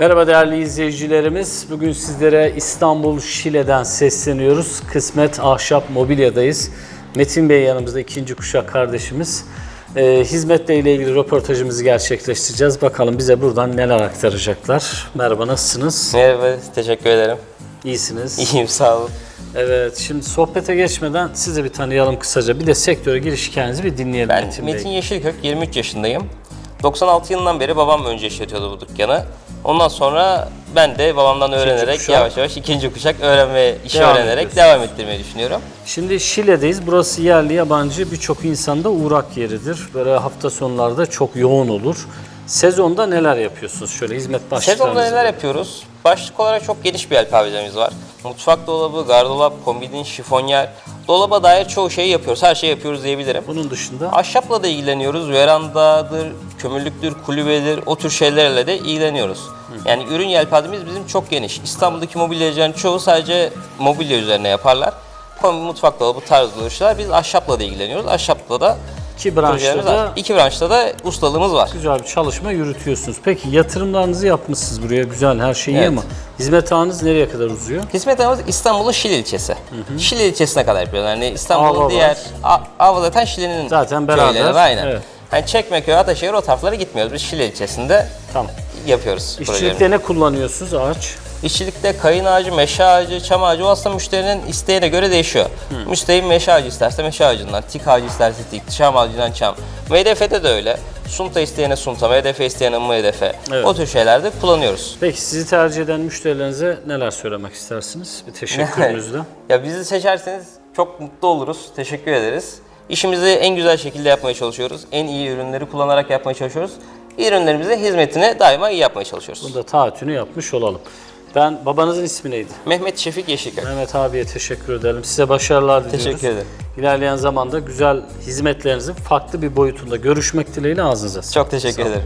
Merhaba değerli izleyicilerimiz. Bugün sizlere İstanbul Şile'den sesleniyoruz. Kısmet Ahşap Mobilya'dayız. Metin Bey yanımızda ikinci kuşak kardeşimiz. Ee, hizmetle ile ilgili röportajımızı gerçekleştireceğiz. Bakalım bize buradan neler aktaracaklar. Merhaba nasılsınız? Merhaba, teşekkür ederim. İyisiniz. İyiyim, sağ olun. Evet, şimdi sohbete geçmeden sizi bir tanıyalım kısaca. Bir de sektöre giriş hikayenizi bir dinleyelim Ben Metin, Metin. Yeşilkök, 23 yaşındayım. 96 yılından beri babam önce işletiyordu bu dükkanı. Ondan sonra ben de babamdan öğrenerek kuşak. yavaş yavaş ikinci kuşak öğrenme, işi Devam öğrenerek ediyorsun. devam ettirmeyi düşünüyorum. Şimdi Şile'deyiz. Burası yerli yabancı birçok insanda uğrak yeridir. Böyle hafta sonlarda çok yoğun olur. Sezonda neler yapıyorsunuz? Şöyle hizmet başlıklarınızı. Sezonda neler yapıyoruz? Başlık olarak çok geniş bir yelpazemiz var. Mutfak dolabı, gardırop, kombinin, şifonyer. Dolaba dair çoğu şeyi yapıyoruz. Her şeyi yapıyoruz diyebilirim. Bunun dışında Ahşapla da ilgileniyoruz. Verandadır, kömürlüktür, kulübedir, o tür şeylerle de ilgileniyoruz. Yani ürün yelpazemiz bizim çok geniş. İstanbul'daki mobilyacıların çoğu sadece mobilya üzerine yaparlar. Kombi, mutfak dolabı tarzı işler. Biz ahşapla da ilgileniyoruz. Ahşapla da iki branşta da. İki branşta da ustalığımız var. güzel bir çalışma yürütüyorsunuz. Peki yatırımlarınızı yapmışsınız buraya güzel her şey iyi Evet. ama hizmet ağınız nereye kadar uzuyor? Hizmet ağımız İstanbul'un Şile ilçesi. Şile ilçesine kadar yapıyoruz. Yani İstanbul'un var. diğer A- zaten Şile'nin Zaten beraber, köyleri, Aynen. evet. Yani Çekmeköy, Ataşehir o taraflara gitmiyoruz. Biz Şile ilçesinde Tamam. yapıyoruz projelerimizi. İşçilikte ne kullanıyorsunuz ağaç? İşçilikte kayın ağacı, meşe ağacı, çam ağacı o aslında müşterinin isteğine göre değişiyor. Müşteri meşe ağacı isterse meşe ağacından, tik ağacı isterse tik, çam ağacından çam. MDF'de de öyle. Sunta isteyene sunta, MDF isteyene MDF. Evet. O tür şeylerde kullanıyoruz. Peki sizi tercih eden müşterilerinize neler söylemek istersiniz? Bir teşekkürünüzle. ya bizi seçerseniz çok mutlu oluruz. Teşekkür ederiz. İşimizi en güzel şekilde yapmaya çalışıyoruz. En iyi ürünleri kullanarak yapmaya çalışıyoruz. Ürünlerimizin hizmetini daima iyi yapmaya çalışıyoruz. Bunu da taahhütünü yapmış olalım. Ben babanızın ismi neydi? Mehmet Şefik Yeşilkök. Mehmet abiye teşekkür edelim. Size başarılar diliyoruz. Teşekkür ederim. İlerleyen zamanda güzel hizmetlerinizin farklı bir boyutunda görüşmek dileğiyle ağzınıza. Çok teşekkür ederim.